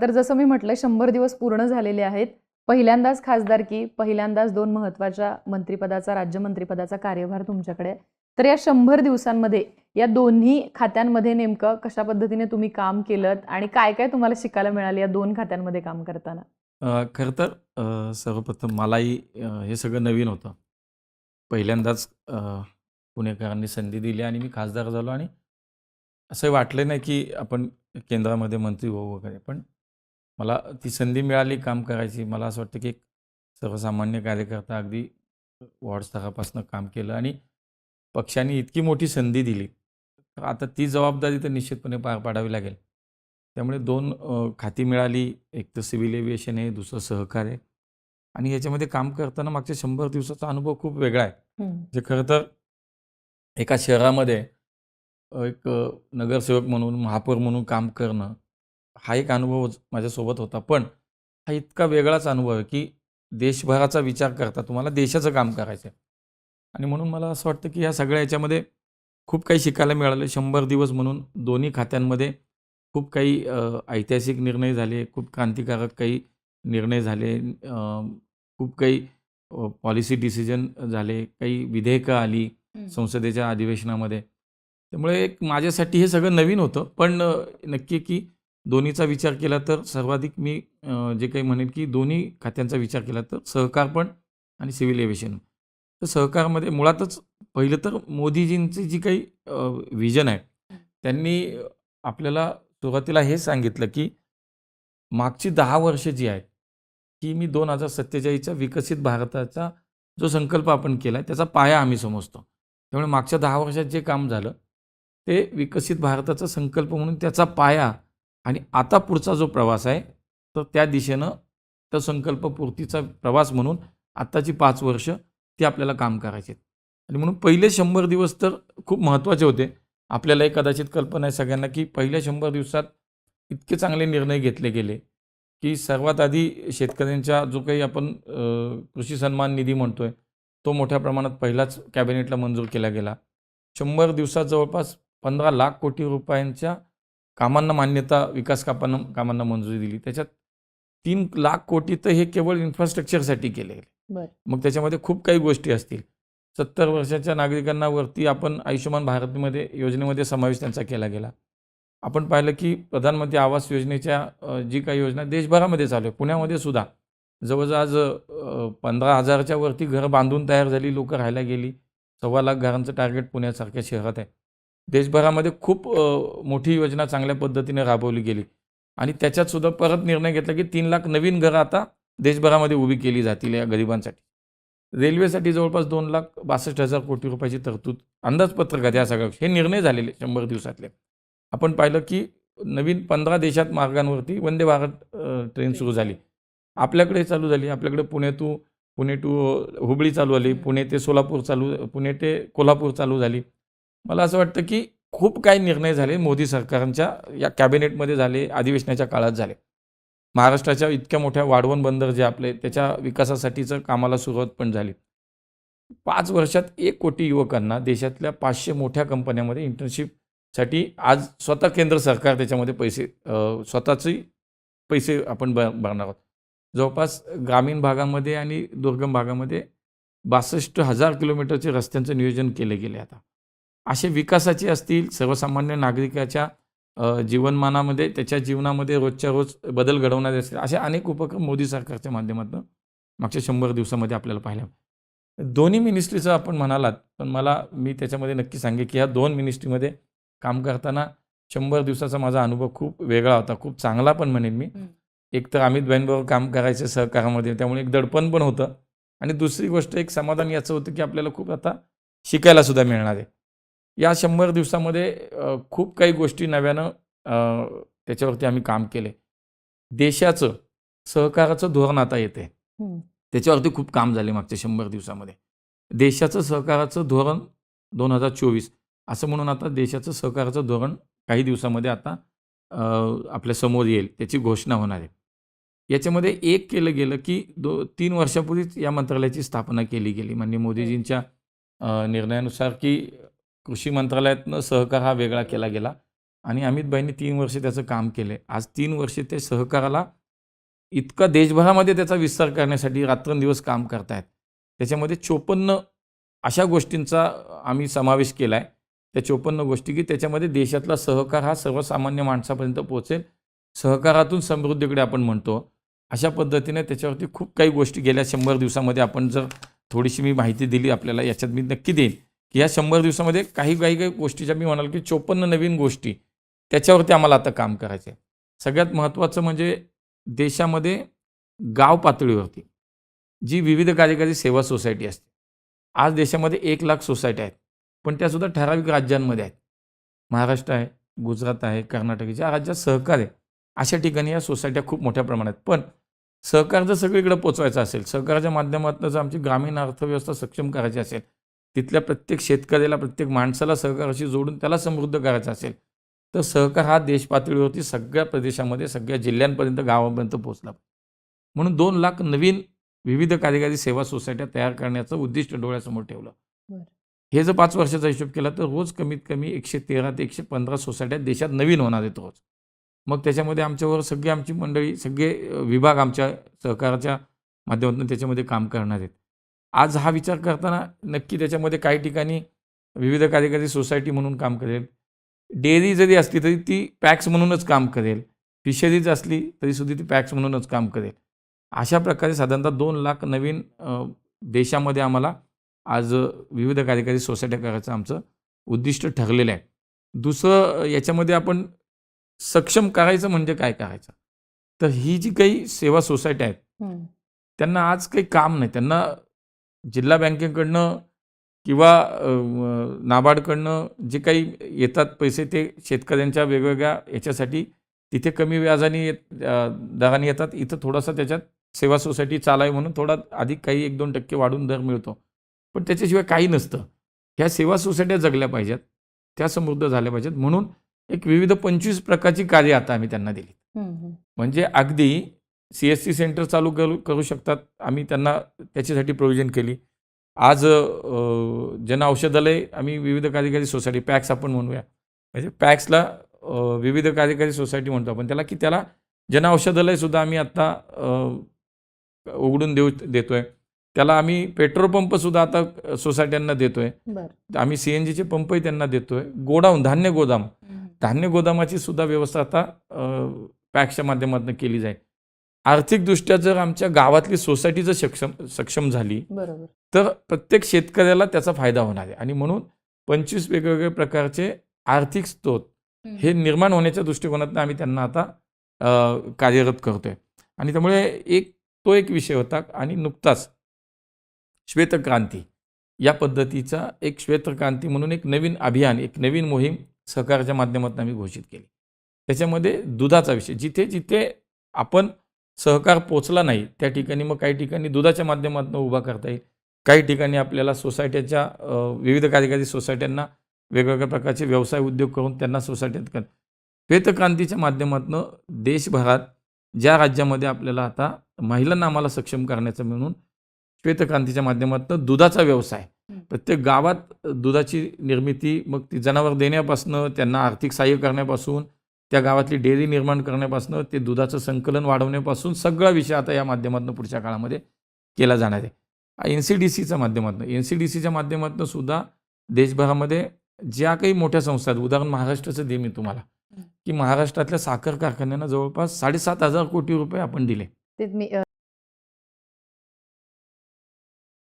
तर जसं मी म्हटलं शंभर दिवस पूर्ण झालेले आहेत. पहिल्यांदाच खासदारकी पहिल्यांदाच दोन महत्त्वाच्या मंत्रिपदाचा राज्यमंत्रीपदाचा कार्यभार तुमच्याकडे तर या शंभर दिवसांमध्ये या दोन्ही खात्यांमध्ये नेमकं कशा पद्धतीने तुम्ही काम केलं आणि काय काय तुम्हाला शिकायला मिळालं या दोन खात्यांमध्ये काम करताना? खरं तर सर्वप्रथम मलाही हे सगळं नवीन होतं. पहिल्यांदाच पुणेकरांनी संधी दिली आणि मी खासदार झालो आणि असं वाटलं नाही की आपण केंद्रामध्ये मंत्री होऊ वगैरे पण मला ती संधी मिळाली काम करायची. मला असं वाटतं की एक सर्वसामान्य कार्यकर्ता अगदी वॉर्ड स्तरापासून काम केलं आणि पक्षाने इतकी मोठी संधी दिली. तर आता ती जबाबदारी तर निश्चितपणे पार पाडावी लागेल. त्यामुळे दोन खाती मिळाली. एक तर सिव्हिल एव्हिएशन आहे दुसरं सहकार आहे. आणि ह्याच्यामध्ये काम करताना मागच्या शंभर दिवसाचा अनुभव खूप वेगळा आहे. जे खरं तर एका शहरामध्ये एक नगरसेवक म्हणून महापौर म्हणून काम करणं हा एक अनुभव माझ्यासोबत होता. पण हा इतका वेगळाच अनुभव आहे की देशभराचा विचार करता तुम्हाला देशाचं काम करायचं आहे आणि म्हणून मला असं वाटतं की ह्या सगळ्या याच्यामध्ये खूप काही शिकायला मिळालं. शंभर दिवस म्हणून दोन्ही खात्यांमध्ये खूप काही ऐतिहासिक निर्णय झाले खूप क्रांतिकारक काही निर्णय झाले खूप काही पॉलिसी डिसिजन झाले काही विधेयकं आली संसदेच्या अधिवेशनामध्ये. त्यामुळे एक माझ्यासाठी हे सगळं नवीन होतं. पण नक्की की दोन्हीचा विचार केला तर सर्वाधिक मी जे काही म्हणेन की दोन्ही खात्यांचा विचार केला तर सहकार पण आणि सिव्हिल एव्हिएशन. तर सहकारमध्ये मुळातच पहिलं तर मोदीजींची जी काही व्हिजन आहे त्यांनी आपल्याला सुरुवातीला हे सांगितलं की मागची दहा वर्ष जी आहेत की मी दोन हजार सत्तेचाळीसच्या विकसित भारताचा जो संकल्प आपण केला आहे त्याचा पाया आम्ही समजतो. त्यामुळे मागच्या दहा वर्षात जे काम झालं ते विकसित भारताचा संकल्प म्हणून त्याचा पाया आणि आता पुढचा जो प्रवास आहे तर त्या दिशेनं तो संकल्पपूर्तीचा प्रवास म्हणून आत्ताची पाच वर्ष ती आपल्याला काम करायचे आहेत. आणि म्हणून पहिले शंभर दिवस तर खूप महत्त्वाचे होते. आपल्यालाही कदाचित कल्पना आहे सगळ्यांना की पहिल्या शंभर दिवसात इतके चांगले निर्णय घेतले गेले की सर्वात आधी शेतकऱ्यांच्या जो काही आपण कृषी सन्मान निधी म्हणतोय तो मोठ्या प्रमाणात पहिलाच कॅबिनेटला मंजूर केला गेला. शंभर दिवसात जवळपास पंधरा लाख कोटी रुपयांच्या कामांना मान्यता विकास कापांना कामांना मंजुरी दिली. त्याच्यात तीन लाख कोटी तर हे केवळ इन्फ्रास्ट्रक्चरसाठी केले गेले. मग त्याच्यामध्ये खूप काही गोष्टी असतील. सत्तर वर्षाच्या नागरिकांना वरती आपण आयुष्यमान भारतमध्ये योजनेमध्ये समावेश त्यांचा केला गेला. आपण पाहिलं की प्रधानमंत्री आवास योजनेच्या जी काही योजना देशभरामध्ये चालू आहे. पुण्यामध्ये सुद्धा. जवळजवळ आज पंधरा हजाराच्या वरती घरं बांधून तयार झाली लोकं राहायला गेली. सव्वा लाख घरांचं टार्गेट पुण्यासारख्या शहरात आहे. देशभरामध्ये खूप मोठी योजना चांगल्या पद्धतीने राबवली गेली. आणि त्याच्यात सुद्धा परत निर्णय घेतला की तीन लाख नवीन घरं आता देशभरामध्ये उभी केली जातील या गरिबांसाठी. रेल्वेसाठी जवळपास दोन लाख बासष्ट हजार कोटी रुपयाची तरतूद अंदाजपत्रकात या सगळ्या हे निर्णय झालेले शंभर दिवसातले. आपण पाहिलं की नवीन पंधरा देशात मार्गांवरती वंदे भारत ट्रेन सुरू झाली. आपल्याकडे चालू झाली. आपल्याकडे पुणे टू पुणे टू हुबळी चालू झाली पुणे ते सोलापूर चालू पुणे ते कोल्हापूर चालू झाली. मला असं वाटतं की खूप काही निर्णय झाले मोदी सरकारांच्या या कॅबिनेटमध्ये झाले अधिवेशनाच्या काळात झाले. महाराष्ट्राच्या इतक्या मोठ्या वाढवण बंदर जे आपले त्याच्या विकासासाठीचं कामाला सुरुवात पण झाली. पाच वर्षात एक कोटी युवकांना देशातल्या पाचशे मोठ्या कंपन्यामध्ये इंटर्नशिपसाठी आज स्वतः केंद्र सरकार त्याच्यामध्ये पैसे स्वतःचे पैसे आपण ब भरणार आहोत. जवळपास ग्रामीण भागामध्ये आणि दुर्गम भागामध्ये बासष्ट हजार किलोमीटरचे रस्त्यांचं नियोजन केले गेले आता. असे विकासाचे असतील सर्वसामान्य नागरिकाच्या जीवनमानामध्ये त्याच्या जीवनामध्ये रोजच्या रोज बदल घडवणारे असतील असे अनेक उपक्रम मोदी सरकारच्या माध्यमातून मागच्या शंभर दिवसामध्ये आपल्याला पाहिल्या दोन्ही मिनिस्ट्रीचं आपण म्हणालात पण मला मी त्याच्यामध्ये नक्की सांगेन की ह्या दोन मिनिस्ट्रीमध्ये काम करताना शंभर दिवसाचा माझा अनुभव खूप वेगळा होता खूप चांगला पण म्हणेन मी. एक तर अमित बरोबर काम करायचं सहकारामध्ये त्यामुळे एक दडपण पण होतं. आणि दुसरी गोष्ट एक समाधान याचं होतं की आपल्याला खूप आता शिकायला सुद्धा मिळणार आहे. या शंभर दिवसामध्ये खूप काही गोष्टी नव्यानं त्याच्यावरती आम्ही काम केले. देशाचं सहकाराचं धोरण आता येते. त्याच्यावरती खूप काम झाले मागच्या शंभर दिवसामध्ये. देशाचं सहकाराचं धोरण दोन हजार चोवीस असं म्हणून आता देशाचं सहकाराचं धोरण काही दिवसामध्ये आता आपल्यासमोर येईल त्याची घोषणा होणार आहे. याच्यामध्ये एक केलं गेलं की दो तीन वर्षापूर्वीच या मंत्रालयाची स्थापना केली गेली माननीय मोदीजींच्या निर्णयानुसार की कृषी मंत्रालयातनं सहकार हा वेगळा केला गेला आणि अमितभाईंनी तीन वर्ष त्याचं काम केलं. आज तीन वर्षे ते सहकाराला इतका देशभरामध्ये त्याचा विस्तार करण्यासाठी रात्रंदिवस काम करतायत. त्याच्यामध्ये चोपन्न अशा गोष्टींचा आम्ही समावेश केला आहे त्या चोपन्न गोष्टी की त्याच्यामध्ये देशातला सहकार हा सर्वसामान्य माणसापर्यंत पोहोचेल. सहकारातून समृद्धीकडे आपण म्हणतो. अशा पद्धतीने त्याच्यावरती खूप काही गोष्टी गेल्या शंभर दिवसामध्ये आपण जर थोडीशी मी माहिती दिली आपल्याला याच्यात मी नक्की देईन. की या शंभर दिवसामध्ये काही काही काही गोष्टीच्या मी म्हणाल की चोपन्न नवीन गोष्टी त्याच्यावरती आम्हाला आता काम करायचं आहे सगळ्यात महत्त्वाचं म्हणजे देशामध्ये गाव पातळीवरती जी विविध कार्यकारी सेवा सोसायटी असते. आज देशामध्ये एक लाख सोसायटी आहेत पण त्यासुद्धा ठराविक राज्यांमध्ये आहेत. महाराष्ट्र आहे गुजरात आहे कर्नाटक ज्या राज्यात सहकार आहे अशा ठिकाणी या सोसायट्या खूप मोठ्या प्रमाणात पण सहकार जर सगळीकडे पोचवायचं असेल सहकाराच्या माध्यमातून जर आमची ग्रामीण अर्थव्यवस्था सक्षम करायची असेल तिथल्या प्रत्येक शेतकऱ्याला प्रत्येक माणसाला सहकाराशी जोडून त्याला समृद्ध करायचं असेल तर सहकार हा देश पातळीवरती सगळ्या प्रदेशामध्ये सगळ्या जिल्ह्यांपर्यंत गावापर्यंत पोहोचला म्हणून दोन लाख नवीन विविध कार्यकारी सेवा सोसायट्या तयार करण्याचं उद्दिष्ट डोळ्यासमोर ठेवलं. हे जर पाच वर्षाचा हिशोब केला तर रोज कमीत कमी एकशे तेरा ते एकशे पंधरा सोसायट्या देशात नवीन होणार आहेत रोज. मग त्याच्यामध्ये आमच्यावर सगळी आमची मंडळी सगळे विभाग आमच्या सहकाराच्या माध्यमातून त्याच्यामध्ये काम करणार आहेत. आज हा विचार करताना नक्की त्याच्यामध्ये काही ठिकाणी विविध कार्यकारी सोसायटी म्हणून काम करेल. डेअरी जरी असली तरी ती पॅक्स म्हणूनच काम करेल. फिशरीज असली तरी सुद्धा ती पॅक्स म्हणूनच काम करेल. अशा प्रकारे साधारणतः दोन लाख नवीन देशामध्ये आम्हाला आज विविध कार्यकारी सोसायट्या करायचं आमचं उद्दिष्ट ठरलेलं आहे. दुसरं याच्यामध्ये आपण सक्षम करायचं म्हणजे काय करायचं? तर ही जी काही सेवा सोसायट्या आहेत. त्यांना आज काही काम नाही. त्यांना जिल्हा बँकेकडनं किंवा नाबार्डकडनं जे काही येतात पैसे ते शेतकऱ्यांच्या वेगवेगळ्या याच्यासाठी तिथे कमी व्याजाने येत दराने येतात. इथं थोडासा त्याच्यात सेवा सोसायटी चालावी म्हणून थोडा अधिक काही एक दोन टक्के वाढून दर मिळतो. पण त्याच्याशिवाय काही नसतं. ह्या सेवा सोसायट्या जगल्या पाहिजेत. त्या समृद्ध झाल्या पाहिजेत. म्हणून एक विविध पंचवीस प्रकारची कार्य आता आम्ही त्यांना दिली. म्हणजे अगदी सी एस सी सेंटर चालू करू करू शकतात. आम्ही त्यांना त्याच्यासाठी प्रोव्हिजन केली. आज जन औषधालय आम्ही विविध कार्यकारी सोसायटी पॅक्स आपण म्हणूया. म्हणजे पॅक्सला विविध कार्यकारी सोसायटी म्हणतो आपण. त्याला की त्याला जन औषधालयसुद्धा आम्ही आत्ता उघडून देऊ देतोय. त्याला आम्ही पेट्रोल पंपसुद्धा आता सोसायट्यांना देतोय. आम्ही सी एन जीचे पंपही त्यांना देतोय. गोडाऊन धान्य गोदाम. धान्य गोदामाची सुद्धा व्यवस्था आता पॅक्सच्या माध्यमातून केली जाईल. आर्थिकदृष्ट्या जर आमच्या गावातली सोसायटी जर सक्षम सक्षम झाली बरोबर. तर प्रत्येक शेतकऱ्याला त्याचा फायदा होणार आहे. आणि म्हणून पंचवीस वेगवेगळे प्रकारचे आर्थिक स्रोत. हे निर्माण होण्याच्या दृष्टिकोनातून आम्ही त्यांना आता कार्यरत करतोय. आणि त्यामुळे एक तो एक विषय होता. आणि नुकताच श्वेतक्रांती. या पद्धतीचा एक श्वेतक्रांती म्हणून एक नवीन अभियान एक नवीन मोहीम सहकाराच्या माध्यमातून आम्ही घोषित केली. त्याच्यामध्ये दुधाचा विषय. जिथे जिथे आपण सहकार पोचला नाही त्या ठिकाणी मग काही ठिकाणी दुधाच्या माध्यमातून उभा करता येईल काही ठिकाणी आपल्याला सोसायट्याच्या विविध कार्यकारी सोसायट्यांना वेगवेगळ्या प्रकारचे व्यवसाय उद्योग करून त्यांना सोसायट्यात कर श्वेतक्रांतीच्या माध्यमातून देशभरात ज्या राज्यामध्ये आपल्याला आता महिलांना आम्हाला सक्षम करण्याचं म्हणून श्वेतक्रांतीच्या माध्यमातून दुधाचा व्यवसाय. प्रत्येक गावात दुधाची निर्मिती मग ती जनावर देण्यापासून त्यांना आर्थिक सहाय्य करण्यापासून त्या गावातली डेअरी निर्माण करण्यापासून ते दुधाचं संकलन वाढवण्यापासून सगळा विषय आता या माध्यमातून पुढच्या काळामध्ये केला जाणार आहे एन सी डी सीच्या माध्यमातून एन सी डी सीच्या माध्यमातून सुद्धा देशभरामध्ये ज्या काही मोठ्या संस्था आहेत उदाहरण महाराष्ट्राचं दे मी तुम्हाला. की महाराष्ट्रातल्या साखर कारखान्यांना जवळपास साडेसात हजार कोटी रुपये आपण दिले